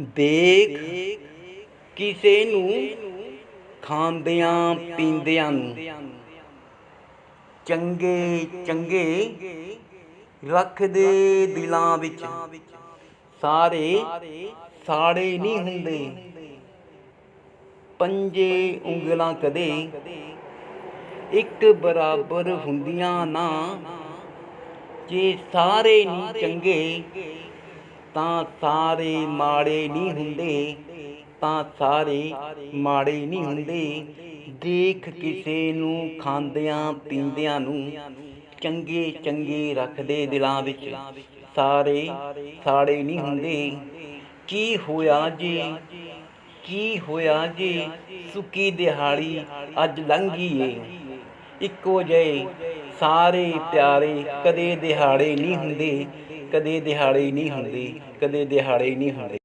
ਦੇਖ ਕਿਸੇ ਨੂੰ ਖਾਂਦਿਆਂ ਪੀਂਦਿਆਂ ਨੂੰ। ਚੰਗੇ ਚੰਗੇ ਰੱਖਦੇ ਦਿਲਾਂ ਵਿੱਚ। ਸਾਰੇ ਸਾੜੇ ਨਹੀਂ ਹੁੰਦੇ। ਪੰਜੇ ਉਂਗਲਾਂ ਕਦੇ ਇੱਕ ਬਰਾਬਰ ਹੁੰਦੀਆਂ ਨਾ। ਜੇ ਸਾਰੇ ਨਹੀਂ ਚੰਗੇ ਤਾਂ ਸਾਰੇ ਮਾੜੇ ਨਹੀਂ ਹੁੰਦੇ, ਤਾਂ ਸਾਰੇ ਮਾੜੇ ਨਹੀਂ ਹੁੰਦੇ। ਦੇਖ ਕਿਸੇ ਨੂੰ ਖਾਂਦਿਆਂ ਪੀਂਦਿਆਂ ਨੂੰ ਚੰਗੇ ਚੰਗੇ ਰੱਖਦੇ ਦਿਲਾਂ ਵਿੱਚ ਸਾਰੇ ਸਾੜੇ ਨਹੀਂ ਹੁੰਦੇ। ਕੀ ਹੋਇਆ ਜੀ? ਕੀ ਹੋਇਆ ਜੀ? ਸੁੱਕੀ ਦਿਹਾੜੀ ਅੱਜ ਲੰਘੀ ਏ। ਇੱਕੋ ਜਿਹੇ ਸਾਰੇ ਪਿਆਰੇ ਕਦੇ ਦਿਹਾੜੇ ਨਹੀਂ ਹੁੰਦੇ। ਕਦੇ ਦਿਹਾੜੇ ਨਹੀਂ ਹੁੰਦੇ ਕਦੇ ਦਿਹਾੜੇ ਨਹੀਂ ਹੁੰਦੇ।